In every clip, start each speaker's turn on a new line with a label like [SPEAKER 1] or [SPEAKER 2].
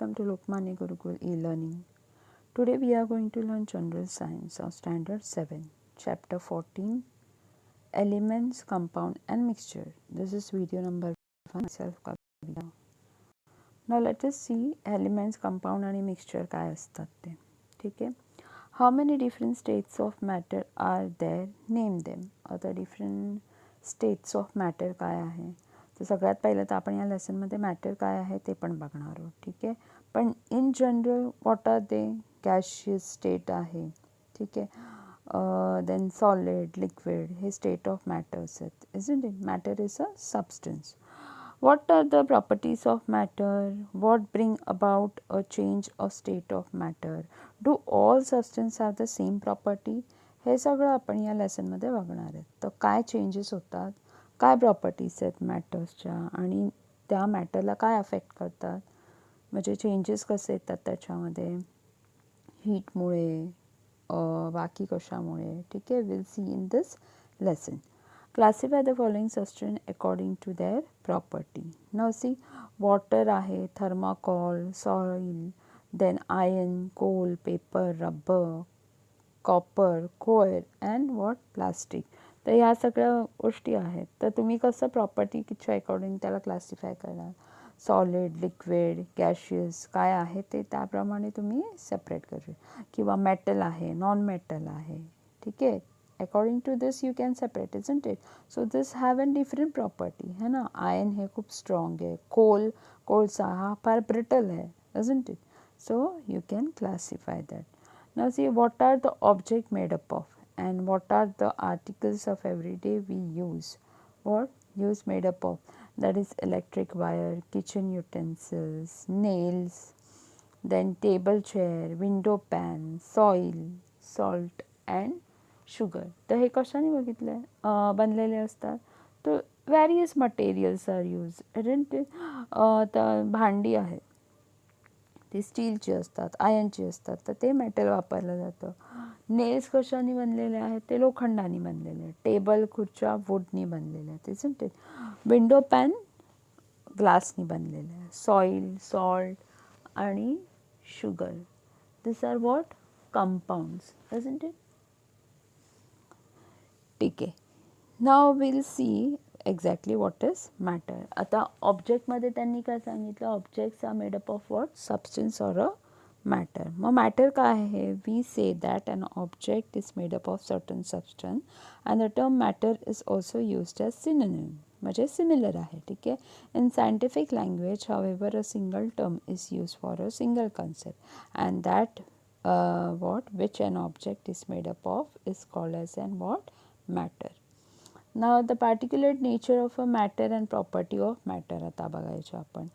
[SPEAKER 1] welcome to Lokmanya Gurukul e-learning. Today we are going to learn general science of standard 7, chapter 14, elements, compound and mixture. This is video number 1 myself Kavita. Now let us see elements, compound आणि mixture काय असतात ते ठीक आहे How many different states of matter are there? Name them. आता different states of matter काय आहे तर सगळ्यात पहिलं तर आपण या लेसनमध्ये मॅटर काय आहे ते पण बघणार आहोत ठीक आहे पण in general what are they gaseous state आहे. ठीक आहे? देन सॉलिड लिक्विड हे स्टेट ऑफ मॅटर्स आहेत. Is it it matter is a substance what are the properties of matter? What bring about a change of state of matter? Do all substance have the same property? हे सगळं आपण या लेसनमध्ये बघणार आहेत. तर काय changes होतात? काय प्रॉपर्टीज आहेत मॅटर्सच्या आणि त्या मॅटरला काय अफेक्ट करतात? म्हणजे चेंजेस कसे येतात त्याच्यामध्ये? हीटमुळे बाकी कशामुळे? ठीक आहे will see in this lesson classify the following substance according to their property न सी वॉटर आहे thermocol soil then iron coal paper rubber copper coir and what plastic तर ह्या सगळ्या गोष्टी आहेत. तर तुम्ही कसं प्रॉपर्टीच्या अकॉर्डिंग त्याला क्लासिफाय करणार? सॉलिड लिक्विड गॅशियस काय आहे ते त्याप्रमाणे तुम्ही सेपरेट करू. किंवा मेटल आहे नॉन मेटल आहे. ठीक आहे? According to this you can separate isn't it so this have an different property है ना? आयन हे खूप स्ट्रॉंग आहे. कोल कोळसा हा फार ब्रिटल आहे isn't it so you can classify that न see what are the object made up of and what are the articles of every day we use what use made up of that is electric wire kitchen utensils nails then table chair window pan soil salt and sugar तर हे कशाने बघितलं आहे बनलेले असतात. तर various materials are use तर भांडी आहेत ती स्टीलची असतात आयनची असतात. तर ते मेटल वापरलं जातं. नेल्स कशाने बनलेले आहेत? ते लोखंडाने बनलेले आहेत. टेबल खुर्च्या वूडनी बनलेल्या आहेत इजंट इट विंडो पॅन ग्लासनी बनलेलं आहे. सॉईल सॉल्ट आणि sugar this are what compounds isn't it ठीक आहे. Now will see exactly what is matter आता ऑब्जेक्टमध्ये त्यांनी काय सांगितलं? Objects are made up of what substance or a matter मग मॅटर काय आहे? We say that an object is made up of certain substance and the term matter is also used as synonym म्हणजे similar आहे ठीक आहे in scientific language however a single term is use for a single concept and that what which an object is made up of is called as an what matter now the particular nature of a matter and property of matter आता बघायचं आपण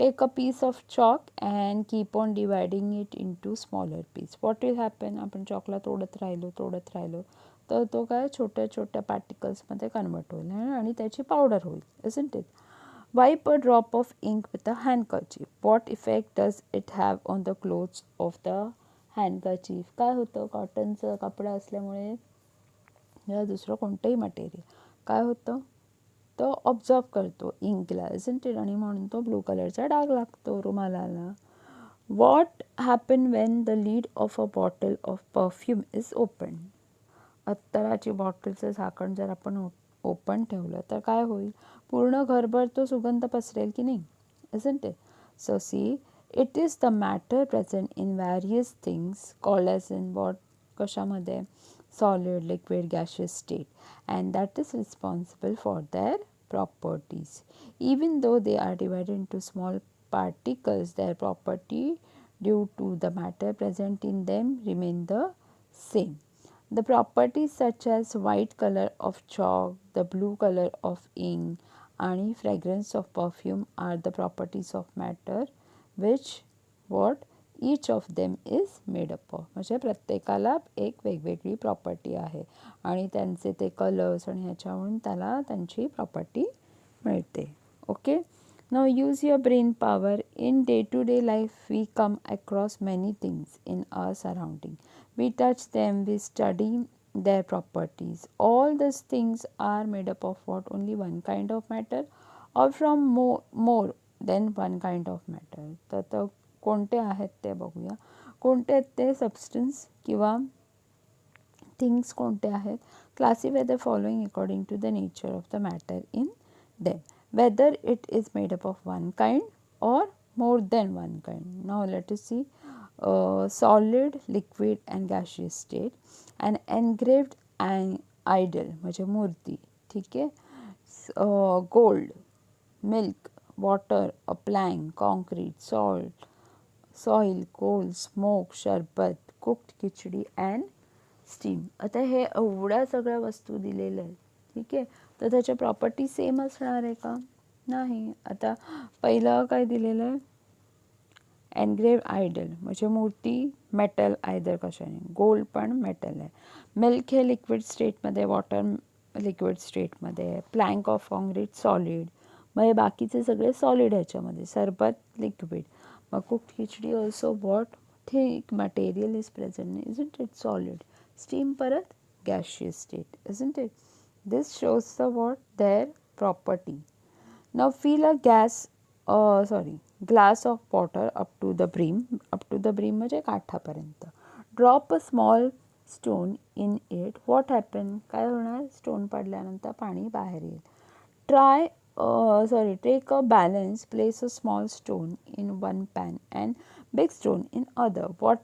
[SPEAKER 1] take a piece of chalk and keep on dividing it into smaller smaller piece what happen? आपण चॉकला तोडत राहिलो तोडत राहिलो तर तो काय छोट्या छोट्या पार्टिकल्समध्ये कन्वर्ट होईल आणि त्याची पावडर होईल isn't it wipe a drop of ink with a handkerchief what effect does it have on the clothes of the handkerchief काय होतं? कॉटनचं कपडा असल्यामुळे या दुसरं कोणतंही मटेरियल काय होतं? तो ऑब्झर्व करतो. इंकला इजंट इट आणि म्हणून तो ब्लू कलरचा डाग लागतो रुमालाला. What happen when the lid of a bottle of perfume is open अत्तराची बॉटलचं झाकण जर आपण ओपन ठेवलं तर काय होईल? पूर्ण घरभर तो सुगंध पसरेल की नाही? Isn't it so see it is the matter present in various things called in what कशामध्ये? Solid liquid gaseous state and that is responsible for their properties. Even though they are divided into small particles, their property due to the matter present in them remain the same. The properties such as white color of chalk, the blue color of ink and fragrance of perfume are the properties of matter which what each of them is made up of म्हणजे प्रत्येकाला एक वेगवेगळी property आहे. आणि त्यांचे ते colours आणि ह्याच्यावरून त्याला त्यांची प्रॉपर्टी मिळते. Okay now use your brain power in day to day life we come across many things in our surrounding we touch them we study their properties. All these things are made up of what? Only one kind of matter? Or from more, more than one kind of matter. तर कोणते आहेत ते बघूया. कोणते आहेत ते substance किंवा things कोणते आहेत? Classify the following according to the nature of the matter in them whether it is made up of one kind or more than one kind now let us see solid liquid and and and engraved and idol म्हणजे मूर्ती ठीक आहे gold milk water a plank concrete salt soil coal smoke शरबत cooked khichdi and steam आता हे एवढ्या सगळ्या वस्तू दिलेल्या आहेत. ठीक आहे? तर त्याच्या प्रॉपर्टी सेम असणार आहे का? नाही. आता पहिलं काय दिलेलं आहे? एनग्रेव आयडल म्हणजे मूर्ती मेटल आयदर कशाने? गोल्ड पण मेटल आहे. मिल्क हे लिक्विड स्टेटमध्ये वॉटर लिक्विड स्टेटमध्ये आहे. प्लँक ऑफ कॉन्क्रीट सॉलिड मग हे बाकीचे सगळे सॉलिड ह्याच्यामध्ये. सरबत लिक्विड मग cook khichdi also what thick material is present is it it solid steam परत gaseous state isn't it this shows the what their property now fill a gas uh, sorry glass of water up to the brim up to the brim म्हणजे काठापर्यंत. Drop a small stone in it what happen काय होणार? Stone पडल्यानंतर पाणी बाहेर येईल. Try sorry take a balance place a small stone in one pan and big stone in other what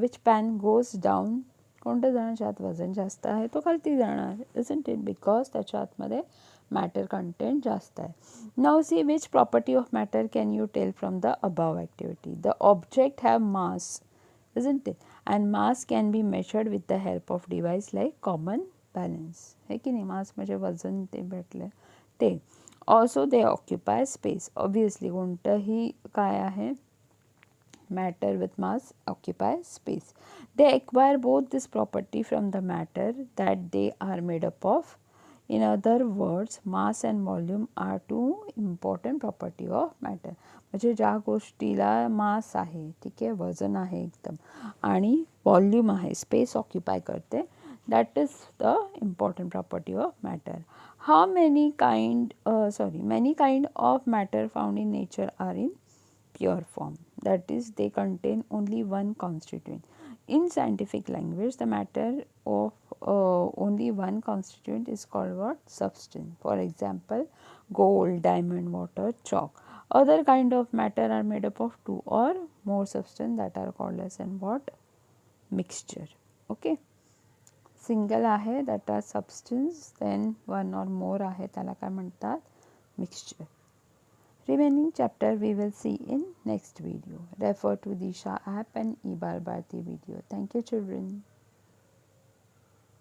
[SPEAKER 1] which pan goes down कोणत्या जाणार ज्यात वजन जास्त आहे तो खालती जाणार इजंट इट बिकॉज त्याच्या आतमध्ये मॅटर कंटेंट जास्त आहे now see which property of matter can you tell from the above activity the object have mass isn't it and mass can be measured with the help of device like common balance हे की नाही? Mass म्हणजे वजन ते भेटलं ते also they occupy space obviously कोणतंही काय आहे? Matter with mass occupy space they acquire both this property from the matter that they are made up of in other words mass and volume are two important property of matter म्हणजे ज्या गोष्टीला मास आहे ठीक आहे वजन आहे एकदम आणि वॉल्युम आहे स्पेस ऑक्युपाय करते that is the important property of matter. How many kind uh, sorry many kind of matter found in nature are in pure form? That is they contain only one constituent. In scientific language the matter of uh, only one constituent is called what? Substance. For example gold diamond water chalk. Other kind of matter are made up of two or more substance that are called as and what? Mixture. Okay? Single आहे that are substance then one or more आहे त्याला काय म्हणतात? Mixture remaining chapter we will see in next video refer to Disha app and E बार बारती video thank you children